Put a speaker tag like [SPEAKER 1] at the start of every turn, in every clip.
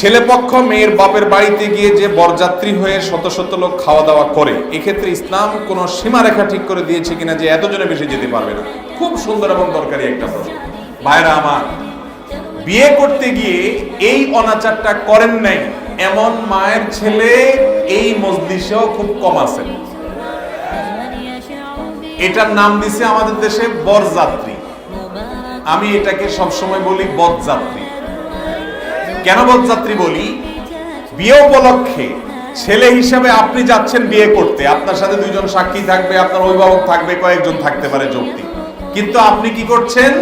[SPEAKER 1] ছেলেপক্ষ মেয়ের বাপের বাড়িতে গিয়ে যে বরযাত্রী হয়ে শত শত লোক খাওয়া দাওয়া করে, এক্ষেত্রে ইসলাম কোনো সীমারেখা ঠিক করে দিয়েছে কিনা যে এতজনে বেশি যেতে পারবে না? খুব সুন্দর এবং দরকারি একটা প্রশ্ন। ভাইরা আমার, বিয়ে করতে গিয়ে এই অনাচারটা করেন নাই, এমন মায়ের ছেলে এই মজলিসেও খুব কম আছেন এটার নাম দিছে আমাদের দেশে বরযাত্রী। আমি এটাকে সবসময় বলি বদযাত্রী। কেন বদযাত্রী বলি? বিয়ে উপলক্ষে ছেলে হিসাবে আপনি যাচ্ছেন বিয়ে করতে। আপনার সাথে দুইজন সাক্ষী থাকবে, আপনার অভিভাবক থাকবে, কয়েকজন থাকতে পারে যুক্তি কিন্তু আপনি কি করছেন?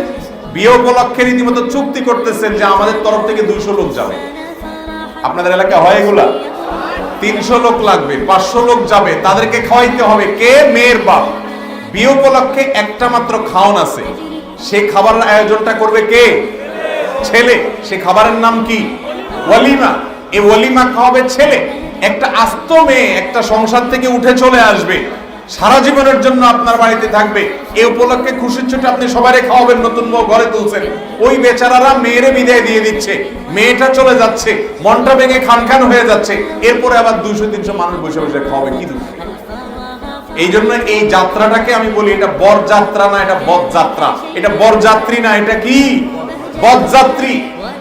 [SPEAKER 1] বিয়ে উপলক্ষে রীতিমতো চুক্তি করতেছেন যে আমাদের তরফ থেকে দুইশো লোক যাবে। আপনাদের এলাকা হয় এগুলা? তিনশো লোক লাগবে, পাঁচশো লোক যাবে। তাদেরকে খাওয়াইতে হবে কে? মেয়ের বাপ। বিয়ে উপলক্ষে একটা মাত্র খাওন আছে। সে খাবারের আয়োজনটা করবে কে? ছেলে, সে খাবারের নাম কি? ওয়ালিমা। এই ওয়ালিমা খাওয়াবে ছেলে। একটা আস্ত মেয়ে একটা সংসার থেকে উঠে চলে আসবে। সারা জীবনের জন্য আপনার বাড়িতে থাকবে। এই উপলক্ষে খুশির ছোটে আপনি সবারই খাওয়াবেন, নতুন বউ ঘরে তুলছেন। ওই বেচারারা মেয়েরে বিদায় দিয়ে দিচ্ছে। মেয়েটা চলে যাচ্ছে। মনটা ভেঙে খান খান হয়ে যাচ্ছে। এরপরে আবার দুইশো, তিনশো মানুষ বসে বসে খাওয়াবে। কি এই জন্য এই যাত্রাটাকে আমি বলি, এটা বর যাত্রা না, এটা বদ যাত্রা এটা বর যাত্রী না, এটা কি? বদ যাত্রী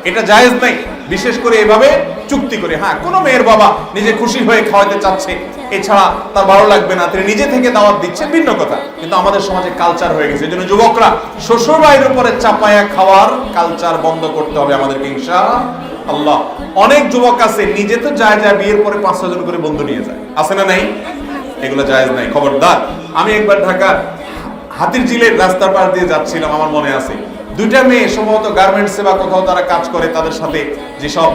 [SPEAKER 1] এটা জায়েজ নাই। বিশেষ করে এভাবে চুক্তি করে। হ্যাঁ কোনো মেয়ের বাবা নিজে খুশি হয়ে খাওয়াতে চাচ্ছে, এছাড়া তার ভালো লাগবে না। তিনি নিজে থেকে দাওয়াত দিচ্ছে ভিন্ন কথা। কিন্তু আমাদের সমাজে কালচার হয়ে গেছে। এই জন্য যুবকরা শ্বশুর বাড়ির উপরে চাপায়া খাওয়ার কালচার বন্ধ করতে হবে আমাদেরকে ইনশা আল্লাহ অনেক যুবক আছে, নিজে তো যায় যায় বিয়ের পরে পাঁচ ছজন করে বন্ধু নিয়ে যায়। আছে না নাই? এগুলো জায়েজ নাই। খবরদার, আমি একবার ঢাকা হাতির জিলের রাস্তার পাশ দিয়ে যাচ্ছিলাম, আমার মনে আছে। দুইটা মেয়ে সম্ভবত গার্মেন্টস বা কোথাও তারা কাজ করে, তাদের সাথে যেসব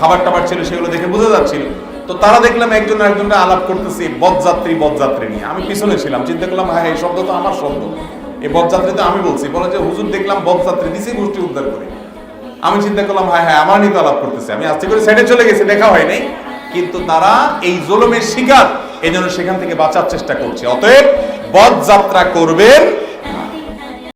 [SPEAKER 1] খাবার টাবার ছিল সেগুলো দেখে বোঝা যাচ্ছিল। তো তারা দেখলাম একজন একজনটা আলাপ করতেছে বদযাত্রী বদযাত্রী নিয়ে। আমি পিছনে ছিলাম, চিন্তা করলাম হ্যাঁ এই শব্দ তো আমার শব্দ। এই বদযাত্রী তো আমি বলছি। বলে যে, হুজুর, দেখলাম বদযাত্রী দিছি গোষ্ঠী উদ্ধার করে। আমি চিন্তা করলাম হ্যাঁ হ্যাঁ আমার নিয়ে তো আলাপ করতেছে। আমি আস্তে করে সাইডে চলে গেছি, দেখা হয় নাই। কিন্তু তারা এই জুলুমের শিকার এই জন্য সেখান থেকে বাঁচার চেষ্টা করছে। অতএব বদ যাত্রা করবেন